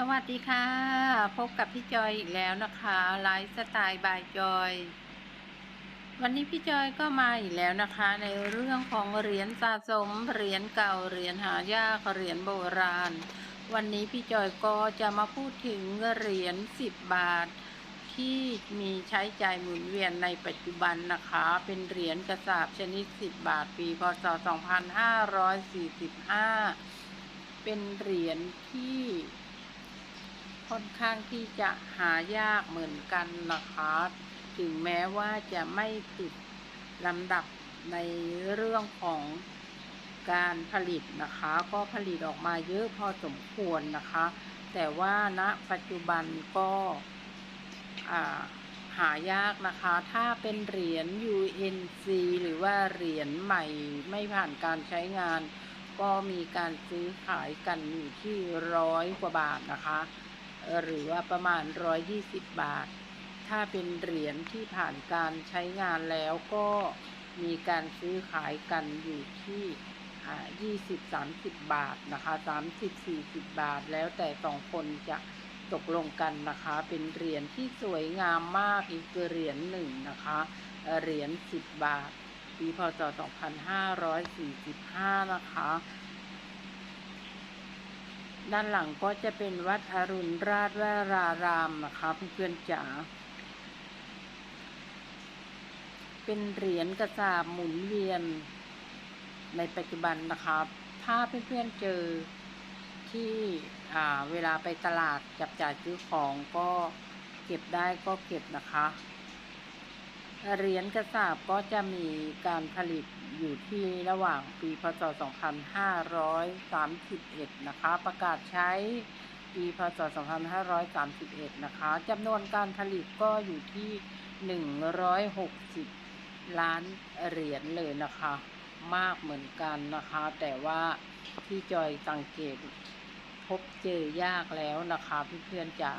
สวัสดีค่ะ พบกับพี่จอยอีกแล้วนะคะไลฟ์สไตล์บายจอย วันนี้พี่จอยก็มาอีกแล้วนะคะ ในเรื่องของเหรียญสะสมเหรียญเก่าเหรียญหายากเหรียญโบราณ วันนี้พี่จอยก็จะมาพูดถึงเหรียญ10บบาท ที่มีใช้จ่ายหมุนเวียนในปัจจุบันนะคะ เป็นเหรียญกระสาบชนิด10บาทปีพศ2545เป็นเหรียญที่ ค่อนข้างที่จะหายากเหมือนกันนะคะ ถึงแม้ว่าจะไม่ติดลำดับในเรื่องของการผลิตนะคะ ก็ผลิตออกมาเยอะพอสมควรนะคะ แต่ว่าณปัจจุบันก็หายากนะคะ ถ้าเป็นเหรียญ UNC หรือว่าเหรียญใหม่ไม่ผ่านการใช้งาน ก็มีการซื้อขายกันอยู่ที่ร้อยกว่าบาทนะคะ หรือว่าประมาณ 120 บาท ถ้าเป็นเหรียญที่ผ่านการใช้งานแล้วก็มีการซื้อขายกันอยู่ที่อ่า20-30 บาทนะคะ 30-40 บาทแล้วแต่สองคนจะตกลงกันนะคะ เป็นเหรียญที่สวยงามมากอีกเหรียญหนึ่งนะคะเอ่อเหรียญ 10 บาท ปีพศ 2545 นะคะ ด้านหลังก็จะเป็นวัดอรุณราชวรารามนะคะเพื่อนๆจ๋า เป็นเหรียญกระสาบหมุนเวียนในปัจจุบันนะคะถ้าเพื่อนๆเจอที่เวลาไปตลาดจับจ่ายซื้อของก็เก็บได้ก็เก็บนะคะ เหรียญกระสาบก็จะมีการผลิตอยู่ที่ระหว่างปีพศ 2531 นะคะ ประกาศใช้ปีพศ 2531 นะคะจำนวนการผลิตก็อยู่ที่ 160 ล้านเหรียญเลยนะคะ มากเหมือนกันนะคะ แต่ว่าที่จอยสังเกตพบเจอยากแล้วนะคะเพื่อนๆจะ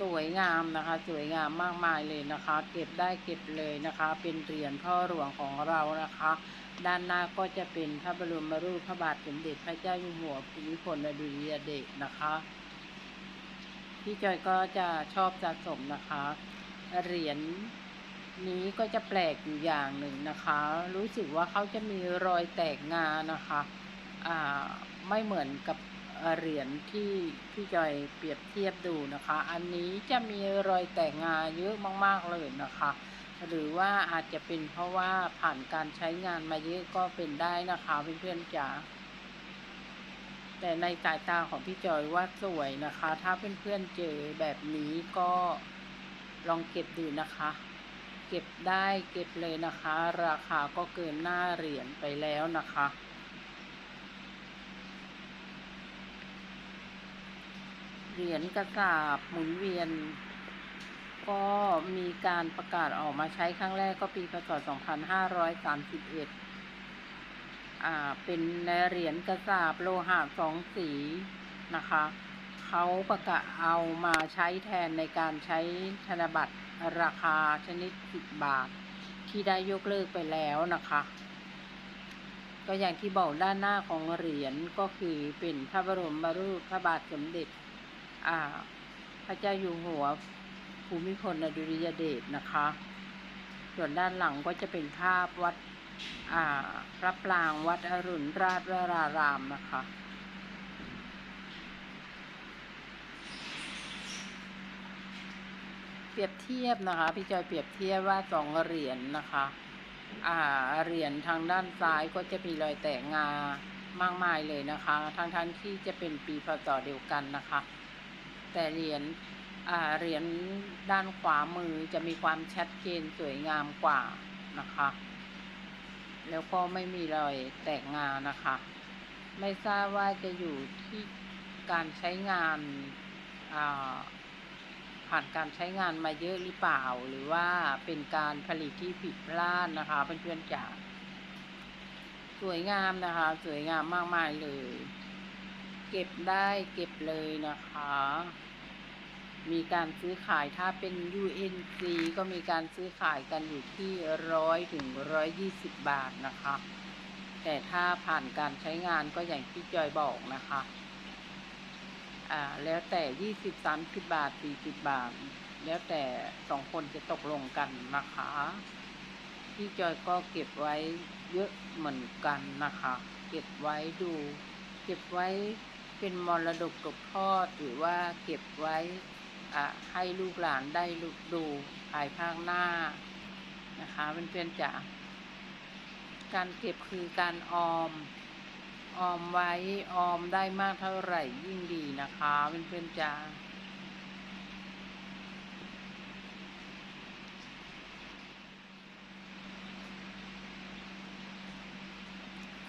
สวยงามนะคะ สวยงามมากมายเลยนะคะ เก็บได้เก็บเลยนะคะ เป็นเหรียญพ่อหลวงของเรานะคะ ด้านหน้าก็จะเป็นพระบรมรูปพระบาทสมเด็จพระเจ้าอยู่หัวภูมิพลอดุลยเดชนะคะพี่จอยก็จะชอบสะสมนะคะ เหรียญนี้ก็จะแปลกอยู่อย่างหนึ่งนะคะ รู้สึกว่าเขาจะมีรอยแตกงานะคะ อ่าไม่เหมือนกับ เหรียญที่พี่จอยเปรียบเทียบดูนะคะ อันนี้จะมีรอยแตกงาเยอะมาก ๆ เลยนะคะ หรือว่าอาจจะเป็นเพราะว่าผ่านการใช้งานมาเยอะก็เป็นได้นะคะเพื่อนๆจ๋าแต่ในสายตาของพี่จอยว่าสวยนะคะ ถ้าเพื่อนๆเจอแบบนี้ก็ลองเก็บดูนะคะ เก็บได้เก็บเลยนะคะ ราคาก็เกินหน้าเหรียญไปแล้วนะคะ เหรียญกระสาบหมุนเวียน ก็มีการประกาศออกมาใช้ครั้งแรกก็ปีพศ 2531 อ่า เป็นเหรียญกระสาบโลหะสองสีนะคะ เขาประกาศเอามาใช้แทนในการใช้ธนบัตรราคาชนิด 10 บาท ที่ได้ยกเลิกไปแล้วนะคะก็อย่างที่บอกด้านหน้าของเหรียญก็คือเป็นพระบรมรูปพระบาทสมเด็จ พระเจ้าอยู่หัวภูมิพลอดุลยเดชนะคะ ส่วนด้านหลังก็จะเป็นภาพวัดพระปรางวัดอรุณราชวรารามนะคะเปรียบเทียบนะคะพี่จอยเปรียบเทียบว่าสองเหรียญนะคะอ่าเหรียญทางด้านซ้ายก็จะมีรอยแตกงามากมายเลยนะคะทั้งทั้งที่จะเป็นปีพศเดียวกันนะคะ แต่เหรียญเหรียญด้านขวามือจะมีความชัดเจนสวยงามกว่านะคะ แล้วก็ไม่มีรอยแตกงานะคะ ไม่ทราบว่าจะอยู่ที่การใช้งานาผ่านการใช้งานมาเยอะหรือเปล่า หรือว่าเป็นการผลิตที่ผิดพลาดนะคะเพื่อนๆจ๋าสวยงามนะคะ สวยงามมากมายเลย เก็บได้เก็บเลยนะคะ มีการซื้อขายถ้าเป็น UNC ก็มีการซื้อขายกันอยู่ที่ร้อยถึงร้อยยี่สิบบาทนะคะ แต่ถ้าผ่านการใช้งานก็อย่างที่จอยบอกนะคะอ่าแล้วแต่ยี่สิบสามสิบบาทสี่สิบบาท แล้วแต่สองคนจะตกลงกันนะคะพี่จอยก็เก็บไว้เยอะเหมือนกันนะคะ เก็บไว้ดู เก็บไว้ เป็นมรดกตกทอดหรือว่าเก็บไว้อ่าให้ลูกหลานได้ลูกดูภายภาคหน้านะคะเพื่อนๆจ๋าการเก็บคือการออม ออมไว้ออมได้มากเท่าไหร่ยิ่งดีนะคะเพื่อนๆจ๋า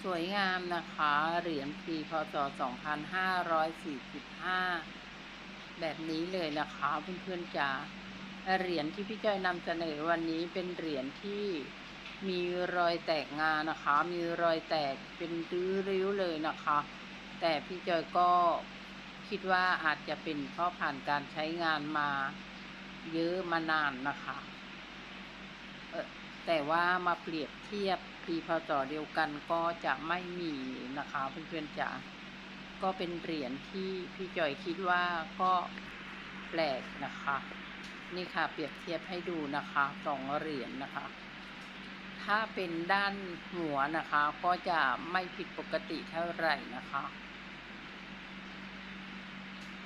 สวยงามนะคะ เหรียญปีพศ 2545 แบบนี้เลยนะคะเพื่อนๆจ๋าเหรียญที่พี่จ้อยนำเสนอวันนี้เป็นเหรียญที่มีรอยแตกงานนะคะ มีรอยแตกเป็นริ้วๆเลยนะคะ แต่พี่จอยก็คิดว่าอาจจะเป็นเพราะผ่านการใช้งานมาเยอะมานานนะคะ แต่ว่ามาเปรียบเทียบปีพศเดียวกันก็จะไม่มีนะคะเพื่อนๆจ๋าก็เป็นเหรียญที่พี่จอยคิดว่าก็แปลกนะคะ นี่ค่ะเปรียบเทียบให้ดูนะคะสองเหรียญนะคะ ถ้าเป็นด้านหัวนะคะ ก็จะไม่ผิดปกติเท่าไหร่นะคะ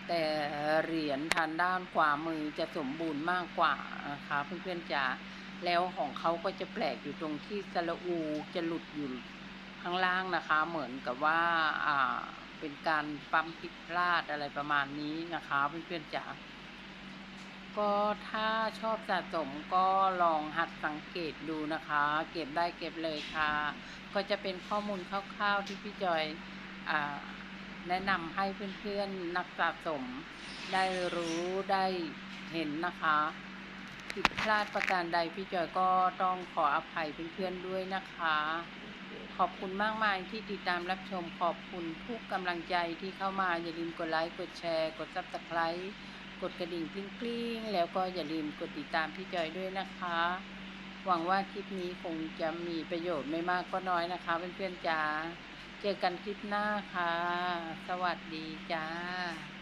แต่เหรียญทางด้านขวามือจะสมบูรณ์มากกว่านะคะ เพื่อนๆจ๋า แล้วของเขาก็จะแปลกอยู่ตรงที่สระอูจะหลุดอยู่ข้างล่างนะคะ เหมือนกับว่าอ่าเป็นการปั๊มผิดพลาดอะไรประมาณนี้นะคะเพื่อนๆจ๋าก็ถ้าชอบสะสมก็ลองหัดสังเกตดูนะคะ เก็บได้เก็บเลยค่ะ ก็จะเป็นข้อมูลคร่าวๆที่พี่จอยอแนะนำให้เพื่อนๆนักสะสมได้รู้ได้เห็นนะคะ ผิดพลาดประการใดพี่จอยก็ต้องขออภัยเพื่อนๆด้วยนะคะ ขอบคุณมากมายที่ติดตามรับชมขอบคุณทุกกำลังใจที่เข้ามาอย่าลืมกดไลค์กดแชร์ กดซับสไคร b e กดกระดิ่งกลิ้งๆ แล้วก็อย่าลืมกดติดตามพี่จอยด้วยนะคะ หวังว่าคลิปนี้คงจะมีประโยชน์ไม่มากก็น้อยนะคะ เพื่อนๆจ้าเจอกันคลิปหน้าค่ะ สวัสดีจ้า